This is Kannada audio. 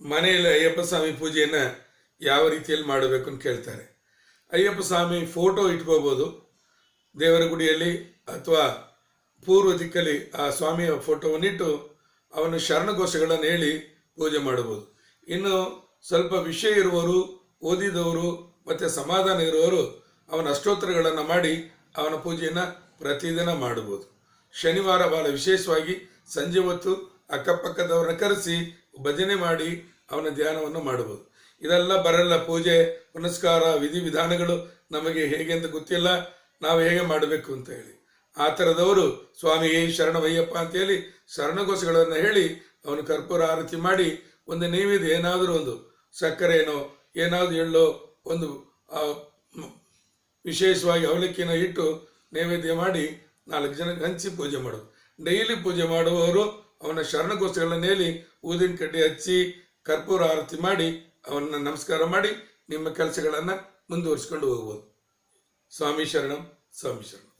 ಮನೆಯಲ್ಲಿ ಅಯ್ಯಪ್ಪ ಸ್ವಾಮಿ ಪೂಜೆಯನ್ನು ಯಾವ ರೀತಿಯಲ್ಲಿ ಮಾಡಬೇಕು ಅಂತ ಕೇಳ್ತಾರೆ. ಅಯ್ಯಪ್ಪ ಸ್ವಾಮಿ ಫೋಟೋ ಇಟ್ಕೋಬೋದು. ದೇವರ ಗುಡಿಯಲ್ಲಿ ಅಥವಾ ಪೂರ್ವ ದಿಕ್ಕಲ್ಲಿ ಆ ಸ್ವಾಮಿಯ ಫೋಟೋವನ್ನಿಟ್ಟು ಅವನ ಶರಣಘೋಷಗಳನ್ನು ಹೇಳಿ ಪೂಜೆ ಮಾಡಬಹುದು ಇನ್ನು ಸ್ವಲ್ಪ ವಿಷಯ ಇರುವವರು, ಓದಿದವರು ಮತ್ತು ಸಮಾಧಾನ ಇರುವವರು ಅವನ ಅಷ್ಟೋತ್ತರಗಳನ್ನು ಮಾಡಿ ಅವನ ಪೂಜೆಯನ್ನು ಪ್ರತಿದಿನ ಮಾಡಬಹುದು ಶನಿವಾರ ಬಹಳ ವಿಶೇಷವಾಗಿ ಸಂಜೆ ಹೊತ್ತು ಅಕ್ಕಪಕ್ಕದವ್ರನ್ನ ಕರೆಸಿ ಭಜನೆ ಮಾಡಿ ಅವನ ಧ್ಯಾನವನ್ನು ಮಾಡಬಹುದು. ಇದೆಲ್ಲ ಬರಲ್ಲ. ಪೂಜೆ, ಪುನಸ್ಕಾರ ವಿಧಿವಿಧಾನಗಳು ನಮಗೆ ಹೇಗೆ ಅಂತ ಗೊತ್ತಿಲ್ಲ. ನಾವು ಹೇಗೆ ಮಾಡಬೇಕು ಅಂತ ಹೇಳಿ. ಆ ಥರದವರು ಸ್ವಾಮಿ ಶರಣವಯ್ಯಪ್ಪ ಅಂತ ಹೇಳಿ ಶರಣಘೋಷಗಳನ್ನು ಹೇಳಿ ಅವನು ಕರ್ಪೂರ ಆರತಿ ಮಾಡಿ ಒಂದು ನೈವೇದ್ಯ ಏನಾದರೂ ಒಂದು ಸಕ್ಕರೆನೋ, ಏನಾದರೂ ಎಳ್ಳೋ ಒಂದು ವಿಶೇಷವಾಗಿ ಅವಲಕ್ಕಿನ ಇಟ್ಟು ನೈವೇದ್ಯ ಮಾಡಿ ನಾಲ್ಕು ಜನಕ್ಕೆ ಹಂಚಿ ಪೂಜೆ ಮಾಡೋದು. ಡೈಲಿ ಪೂಜೆ ಮಾಡುವವರು ಅವನ ಶರಣಘೋಷಗಳನ್ನು ಹೇಳಿ ಊದಿನ ಕಡ್ಡಿ ಹಚ್ಚಿ ಕರ್ಪೂರ ಆರತಿ ಮಾಡಿ ಅವನ್ನ ನಮಸ್ಕಾರ ಮಾಡಿ ನಿಮ್ಮ ಕೆಲಸಗಳನ್ನು ಮುಂದುವರಿಸಿಕೊಂಡು ಹೋಗ್ಬೋದು. ಸ್ವಾಮಿ ಶರಣಂ ಸ್ವಾಮಿ ಶರಣಂ.